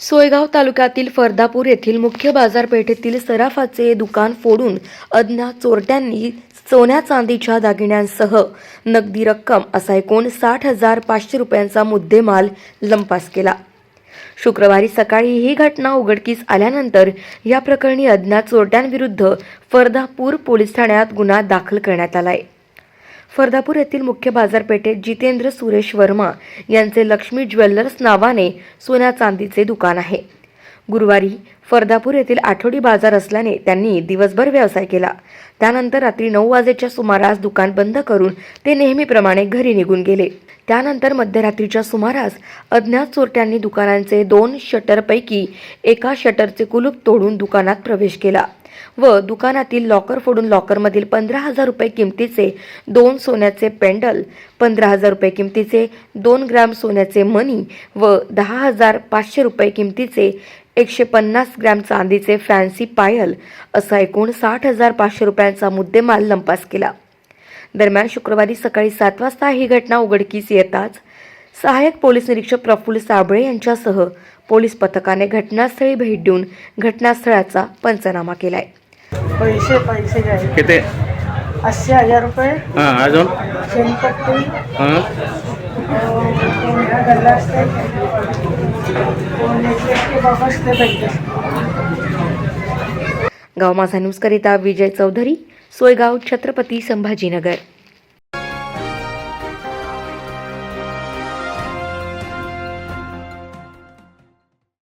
सोयगाव तालुक्यातील फर्दापूर येथील मुख्य बाजारपेठेतील सराफाचे दुकान फोडून अज्ञात चोरट्यांनी सोन्या चांदीच्या दागिन्यांसह नगदी रक्कम असा एकूण साठ हजार पाचशे रुपयांचा मुद्देमाल लंपास केला. शुक्रवारी सकाळी ही घटना उघडकीस आल्यानंतर या प्रकरणी अज्ञात चोरट्यांविरुद्ध फर्दापूर पोलीस ठाण्यात गुन्हा दाखल करण्यात आलाय. फर्दापूर येथील मुख्य बाजारपेठेत जितेंद्र सुरेश वर्मा यांचे लक्ष्मी ज्वेलर्स नावाने सोन्या चांदीचे दुकान आहे. गुरुवारी फर्दापूर येथील आठवडी बाजार असल्याने त्यांनी दिवसभर व्यवसाय केला. त्यानंतर रात्री नऊ वाजेच्या सुमारास दुकान बंद करून ते नेहमीप्रमाणे घरी निघून गेले. त्यानंतर मध्यरात्रीच्या सुमारास अज्ञात चोरट्यांनी दुकानांचे दोन शटरपैकी एका शटरचे कुलूप तोडून दुकानात प्रवेश केला. व दुकानातील लॉकर फोडून लॉकरमधील पंधरा हजार रुपये किमतीचे दोन सोन्याचे पेंडल पंधरा हजार रुपये किमतीचे दोन ग्रॅम सोन्याचे मनी व दहा हजार पाचशे रुपये किमतीचे एकशे पन्नास ग्रॅम चांदीचे फॅन्सी पायल असा एकूण साठ हजार पाचशे रुपयांचा मुद्देमाल लंपास केला. दरम्यान शुक्रवारी सकाळी सात वाजता ही घटना उघडकीस येताच सहाय्यक पोलीस निरीक्षक प्रफुल्ल साबळे यांच्यासह पोलीस पथकाने घटनास्थळी भेट देऊन घटनास्थळाचा पंचनामा केलाय. पैसे पैसे किती? अस्सी हजार रुपये. हां अजून? शेणपट्टी. हां. कोणत्या गल्ला असते. कोण एक बाबा असते पाहिजे गाव माझा न्यूजकरिता विजय चौधरी सोयगाव छत्रपती संभाजीनगर.